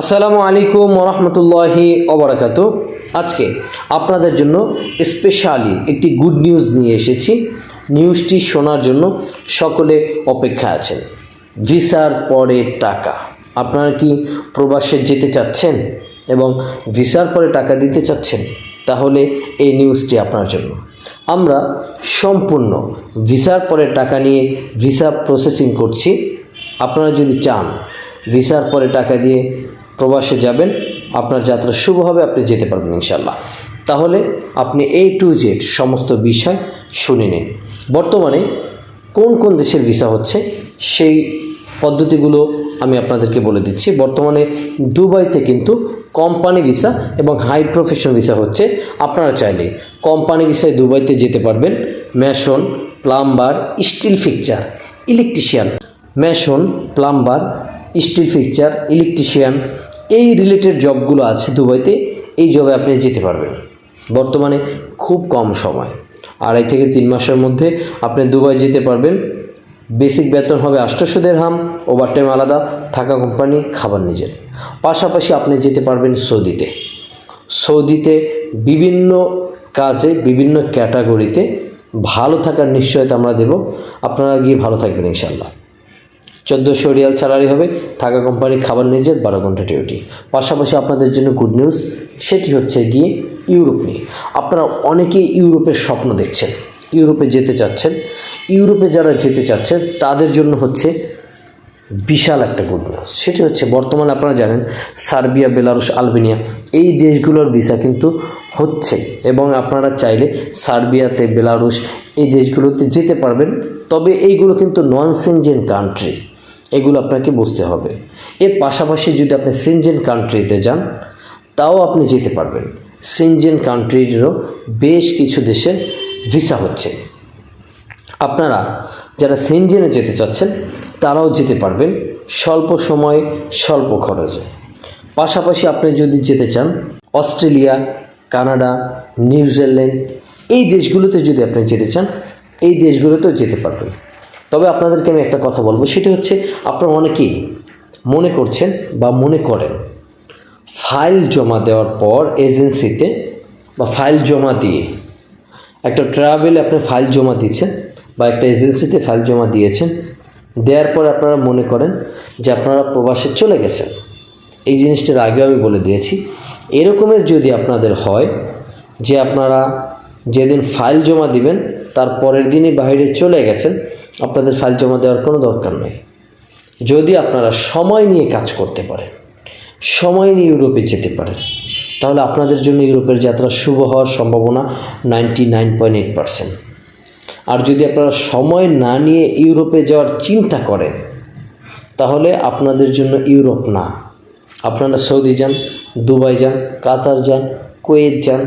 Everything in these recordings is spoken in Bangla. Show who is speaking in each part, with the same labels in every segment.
Speaker 1: আসসালামু আলাইকুম ওরহমতুল্লাহি ওবরাকাত। আজকে আপনাদের জন্য স্পেশালি একটি গুড নিউজ নিয়ে এসেছি। নিউজটি শোনার জন্য সকলে অপেক্ষা আছেন। ভিসার পরে টাকা। আপনারা কি প্রবাসে যেতে চাচ্ছেন এবং ভিসার পরে টাকা দিতে চাচ্ছেন? তাহলে এই নিউজটি আপনার জন্য। আমরা সম্পূর্ণ ভিসার পরে টাকা নিয়ে ভিসা প্রসেসিং করছি। আপনারা যদি চান ভিসার পরে টাকা দিয়ে প্রবাসে যাবেন, আপনার যাত্রা শুভ হবে, আপনি যেতে পারবেন ইনশাল্লাহ তাহলে আপনি এই টু জেড সমস্ত বিষয় শুনে নিন। বর্তমানে কোন কোন দেশের ভিসা হচ্ছে, সেই পদ্ধতিগুলো আমি আপনাদেরকে বলে দিচ্ছি। বর্তমানে দুবাইতে কিন্তু কোম্পানি ভিসা এবং হাই প্রফেশন ভিসা হচ্ছে, আপনারা চাইলে কোম্পানি ভিসায় দুবাইতে যেতে পারবেন। Mason plumber steel fixture electrician mason plumber steel fixture electrician, এই রিলেটেড জবগুলো আছে দুবাইতে, এই জবে আপনি যেতে পারবেন। বর্তমানে খুব কম সময়। আড়াই থেকে তিন মাসের মধ্যে আপনি দুবাই যেতে পারবেন। বেসিক বেতন হবে আষ্টশো হাম ওভারটাইম আলাদা, থাকা কোম্পানি, খাবার নিজের। পাশাপাশি আপনি যেতে পারবেন সৌদিতে। সৌদিতে বিভিন্ন কাজে, বিভিন্ন ক্যাটাগরিতে ভালো থাকার নিশ্চয়তা আমরা দেব। আপনারা গিয়ে ভালো থাকবেন ইনশাল্লাহ চোদ্দোশো রিয়াল স্যালারি হবে। থাকা কোম্পানি খাবার নিজের বারো ঘণ্টা ডিউটি পাশাপাশি আপনাদের জন্য গুড নিউজ সেটি হচ্ছে গিয়ে ইউরোপ নিয়ে। আপনারা অনেকেই ইউরোপের স্বপ্ন দেখছেন, ইউরোপে যেতে চাচ্ছেন। ইউরোপে যারা যেতে চাচ্ছেন, তাদের জন্য হচ্ছে বিশাল একটা গুড নিউজ সেটি হচ্ছে, বর্তমানে আপনারা জানেন, সার্বিয়া, বেলারুশ, আলবেনিয়া, এই দেশগুলোর ভিসা কিন্তু হচ্ছে। এবং আপনারা চাইলে সার্বিয়াতে, বেলারুশ এই দেশগুলোতে যেতে পারবেন। তবে এইগুলো কিন্তু নন সেনজেন কান্ট্রি এগুলো আপনাকে বুঝতে হবে। এর পাশাপাশি যদি আপনি সেনজেন কান্ট্রিতে যান, তাও আপনি যেতে পারবেন। সেনজেন কান্ট্রিরও বেশ কিছু দেশে ভিসা হচ্ছে। আপনারা যারা সেনজেনে যেতে চাচ্ছেন, তারাও যেতে পারবেন স্বল্প সময়ে, স্বল্প খরচে। পাশাপাশি আপনি যদি যেতে চান, অস্ট্রেলিয়া, কানাডা নিউজিল্যান্ড এই দেশগুলোতে যদি আপনি যেতে চান, এই দেশগুলোতেও যেতে পারবেন। তবে আপনাদেরকে আমি একটা কথা বলব, সেটা হচ্ছে আপনারা অনেকেই মনে করছেন বা মনে করেন, ফাইল জমা দেওয়ার পর এজেন্সিতে বা ফাইল জমা দিয়ে একটা ট্রাভেল আপনি ফাইল জমা দিচ্ছেন বা একটা এজেন্সিতে ফাইল জমা দিয়েছেন, দেওয়ার পর আপনারা মনে করেন যে আপনারা প্রবাসে চলে গেছেন। এই জিনিসটার আগেও আমি বলে দিয়েছি। এরকমের যদি আপনাদের হয় যে আপনারা যেদিন ফাইল জমা দিবেন, তার পরের দিনই বাইরে চলে গেছেন, আপনাদের ফাইল জমা দেওয়ার কোনো দরকার নেই। যদি আপনারা সময় নিয়ে কাজ করতে পারেন, সময় নিয়ে ইউরোপে যেতে পারেন, তাহলে আপনাদের জন্য ইউরোপের যাত্রা শুভ হওয়ার সম্ভাবনা ninety nine point eight percent. আর যদি আপনারা সময় না নিয়ে ইউরোপে যাওয়ার চিন্তা করেন, তাহলে আপনাদের জন্য ইউরোপ না। আপনারা সৌদি যান, দুবাই যান, কাতার যান, কুয়েত যান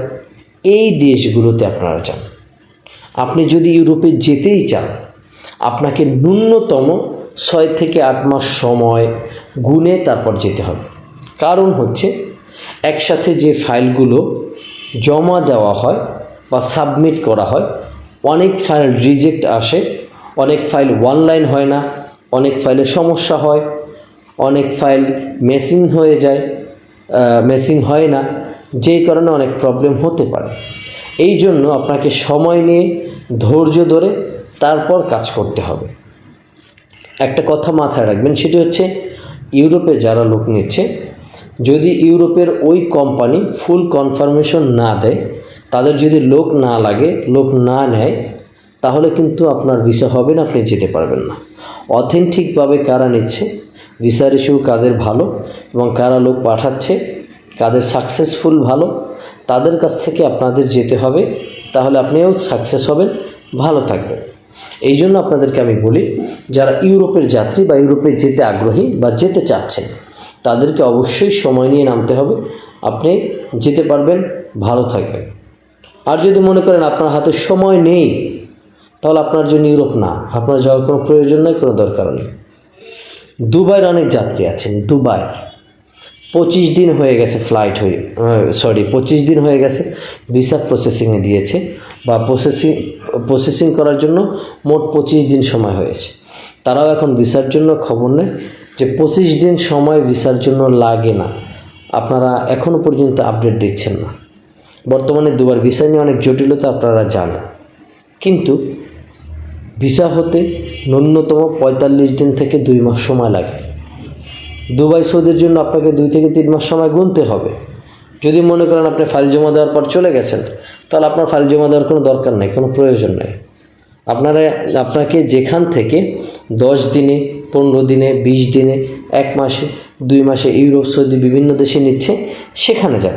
Speaker 1: এই দেশগুলোতে আপনারা যান। আপনি যদি ইউরোপে যেতেই চান, আপনাকে ন্যূনতম ছয় থেকে আট মাস সময় গুনে তারপর যেতে হবে। কারণ হচ্ছে, একসাথে যে ফাইলগুলো জমা দেওয়া হয় বা সাবমিট করা হয়, অনেক ফাইল রিজেক্ট আসে, অনেক ফাইল অনলাইন হয় না, অনেক ফাইলে সমস্যা হয়, অনেক ফাইল মেসিং হয়ে যায় মেসিং হয় না যেই কারণে অনেক প্রবলেম হতে পারে। এই জন্য আপনাকে সময় নিয়ে, ধৈর্য ধরে তারপর কাজ করতে হবে। একটা কথা মাথায় রাখবেন, সেটি হচ্ছে ইউরোপে যারা লোক নিচ্ছে, যদি ইউরোপের ওই কোম্পানি ফুল কনফার্মেশন না দেয়, তাদের যদি লোক না লাগে, লোক না নেয়, তাহলে কিন্তু আপনার ভিসা হবে না, আপনি যেতে পারবেন না। অথেন্টিকভাবে কারা নিচ্ছে ভিসার ইস্যু কাদের ভালো এবং কারা লোক পাঠাচ্ছে কাদের সাকসেসফুল ভালো, তাদের কাছ থেকে আপনাদের যেতে হবে, তাহলে আপনিও সাকসেস হবেন, ভালো থাকবেন। এই জন্য আপনাদেরকে আমি বলি, যারা ইউরোপের যাত্রী বা ইউরোপে যেতে আগ্রহী বা যেতে চাচ্ছেন, তাদেরকে অবশ্যই সময় নিয়ে নামতে হবে, আপনি যেতে পারবেন, ভালো থাকবেন। আর যদি মনে করেন আপনার হাতে সময় নেই, তাহলে আপনার জন্য ইউরোপ না, আপনার যাওয়ার কোনো প্রয়োজন নেই, কোনো দরকার নেই। দুবাইয়ের অনেক যাত্রী আছেন, দুবাই। পঁচিশ দিন হয়ে গেছে ফ্লাইট হয়ে সরি পঁচিশ দিন হয়ে গেছে ভিসা প্রসেসিংয়ে দিয়েছে বা প্রসেসিং প্রসেসিং করার জন্য মোট পঁচিশ দিন সময় হয়েছে। তারাও এখন ভিসার জন্য খবর নেয় যে পঁচিশ দিন সময় ভিসার জন্য লাগে না। আপনারা এখনও পর্যন্ত আপডেট দিচ্ছেন না। বর্তমানে দুবার ভিসা নিয়ে অনেক জটিলতা আপনারা জানেন। কিন্তু ভিসা হতে ন্যূনতম পঁয়তাল্লিশ দিন থেকে দুই মাস সময় লাগে। দুবাই, সৌদির জন্য আপনাকে দুই থেকে তিন মাস সময় গুনতে হবে। যদি মনে করেন আপনি ফাইল জমা দেওয়ার পর চলে গেছেন, তাহলে আপনার ফাইল জমা দেওয়ার কোনো দরকার নেই, কোনো প্রয়োজন নেই। আপনারা, আপনাকে যেখান থেকে দশ দিনে, পনেরো দিনে, বিশ দিনে, এক মাসে, দুই মাসে ইউরোপ, সৌদি বিভিন্ন দেশে নিচ্ছে, সেখানে যান।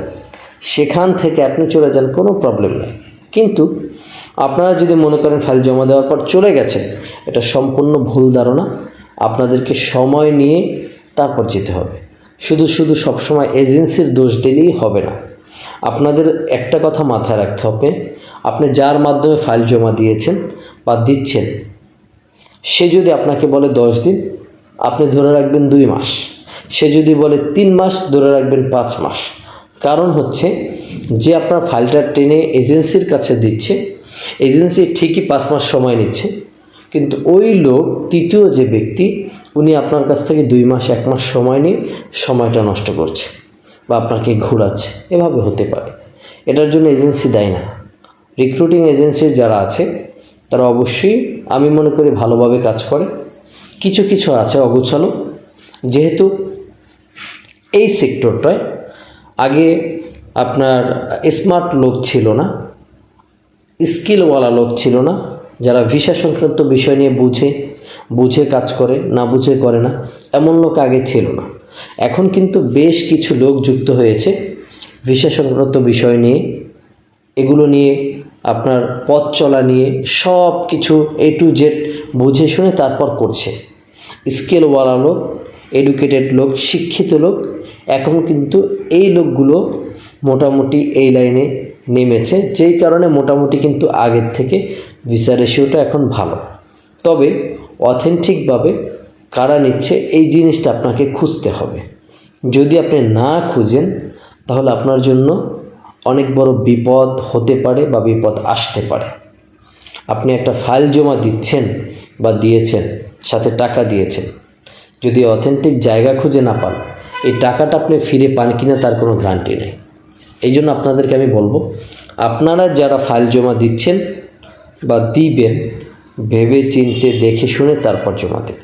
Speaker 1: সেখান থেকে আপনি চলে যান, কোনো প্রবলেম নেই। কিন্তু আপনারা যদি মনে করেন ফাইল জমা দেওয়ার পর চলে গেছেন, এটা সম্পূর্ণ ভুল ধারণা। আপনাদেরকে সময় নিয়ে তারপর যেতে হবে। শুধু শুধু সবসময় এজেন্সির দোষ দিলেই হবে না। আপনাদের একটা কথা মাথায় রাখতে হবে। আপনি যার মাধ্যমে ফাইল জমা দিয়েছেন বা দিচ্ছেন, সে যদি আপনাকে বলে দশ দিন, আপনি ধরে রাখবেন দুই মাস। সে যদি বলে তিন মাস, ধরে রাখবেন পাঁচ মাস। কারণ হচ্ছে, যে আপনার ফাইলটা টেনে এজেন্সির কাছে দিচ্ছে, এজেন্সি ঠিকই পাঁচ মাস সময় নিচ্ছে, কিন্তু ওই লোক, তৃতীয় যে ব্যক্তি উনি আপনার কাছ থেকে দুই মাস, এক মাস সময় নিয়ে সময়টা নষ্ট করছে বা আপনাকে ঘোরাচ্ছে। এভাবে হতে পারে। এটার জন্য এজেন্সি দেয় না। রিক্রুটিং এজেন্সির যারা আছে, তারা অবশ্যই, আমি মনে করি, ভালোভাবে কাজ করে। কিছু কিছু আছে অগোছালো। যেহেতু এই সেক্টরটায় আগে আপনার স্মার্ট লোক ছিল না স্কিলওয়ালা লোক ছিল না, যারা ভিসা সংক্রান্ত বিষয় নিয়ে বুঝে বুঝে কাজ করে, না বুঝে করে না, এমন লোক আগে ছিল না। এখন কিন্তু বেশ কিছু লোক যুক্ত হয়েছে। ভিসা বিষয় নিয়ে, এগুলো নিয়ে, আপনার পথ চলা নিয়ে, সব কিছু এ টু জেড বুঝে শুনে তারপর করছে। স্কেলওয়ালা লোক, এডুকেটেড লোক, শিক্ষিত লোক, এখন কিন্তু এই লোকগুলো মোটামুটি এই লাইনে নেমেছে। যেই কারণে মোটামুটি কিন্তু আগের থেকে ভিসা রেশিওটা এখন ভালো। তবে অথেন্টিকভাবে কারা নিচ্ছে, এই জিনিসটা আপনাকে খুঁজতে হবে। যদি আপনি না খুঁজেন, তাহলে আপনার জন্য অনেক বড় বিপদ হতে পারে বা বিপদ আসতে পারে। আপনি একটা ফাইল জমা দিচ্ছেন বা দিয়েছেন, সাথে টাকা দিয়েছেন। যদি অথেন্টিক জায়গা খুঁজে না পান, এই টাকাটা আপনি ফিরে পান কিনা তার কোনো গ্যারান্টি নেই। এই জন্য আপনাদেরকে আমি বলব, আপনারা যারা ফাইল জমা দিচ্ছেন বা দিবেন ভেবে চিনতে দেখে শুনে তারপর জমা দেন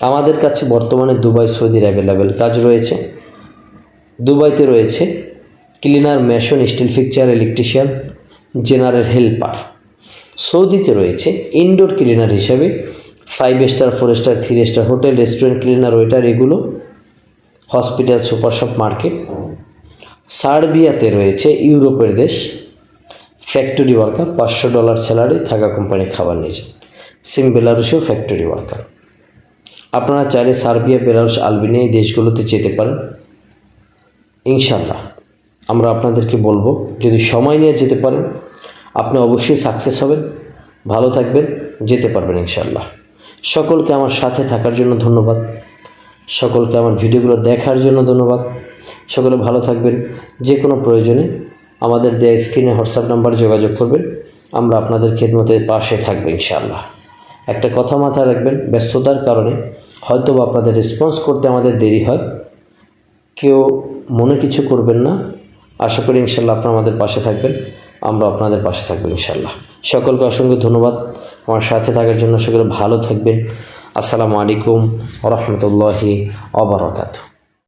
Speaker 1: আমাদের কাছে বর্তমানে দুবাই সৌদির অ্যাভেলেবেল কাজ রয়েছে। দুবাইতে রয়েছে cleaner mason steel fixture electrician general helper সৌদিতে রয়েছে ইনডোর ক্লিনার হিসাবে five star four star three star hotel restaurant cleaner waiter এগুলো হসপিটাল সুপার শপ মার্কেট সার্বিয়াতে রয়েছে ইউরোপের দেশ। ফ্যাক্টরি ওয়ার্কার পাঁচশো ডলার স্যালারি থাকা কোম্পানির খাবার নিয়েছে সিম বেলারুসেও ফ্যাক্টরি ওয়ার্কার আপনারা চাইলে সার্বিয়া বেলারুস আলবেনিয়া এই দেশগুলোতে যেতে পারেন। ইনশাল্লাহ আমরা আপনাদেরকে বলব, যদি সময় নিয়ে যেতে পারেন, আপনি অবশ্যই সাকসেস হবেন, ভালো থাকবেন, যেতে পারবেন ইনশাল্লাহ সকলকে আমার সাথে থাকার জন্য ধন্যবাদ। সকলকে আমার ভিডিওগুলো দেখার জন্য ধন্যবাদ। সকলে ভালো থাকবেন, যে কোনো প্রয়োজনে আমাদের দেয়া স্ক্রিনে হোয়াটসঅ্যাপ নাম্বার যোগাযোগ করবেন। আমরা আপনাদের খেদমতের পাশে থাকব ইনশাআল্লাহ। একটা কথা মাথায় রাখবেন, ব্যস্ততার কারণে। হয়তো বা আপনাদের রেসপন্স করতে আমাদের দেরি হয়। কেউ মনে কিছু করবেন না। আশা করি ইনশাল্লাহ আপনারা আমাদের পাশে থাকবেন। আমরা আপনাদের পাশে থাকব ইনশাল্লাহ। সকলকে অসংখ্য ধন্যবাদ। আমার সাথে থাকার জন্য সকলে ভালো থাকবেন। আসসালামু আলাইকুম রহমতুল্লাহি অবরাকাতু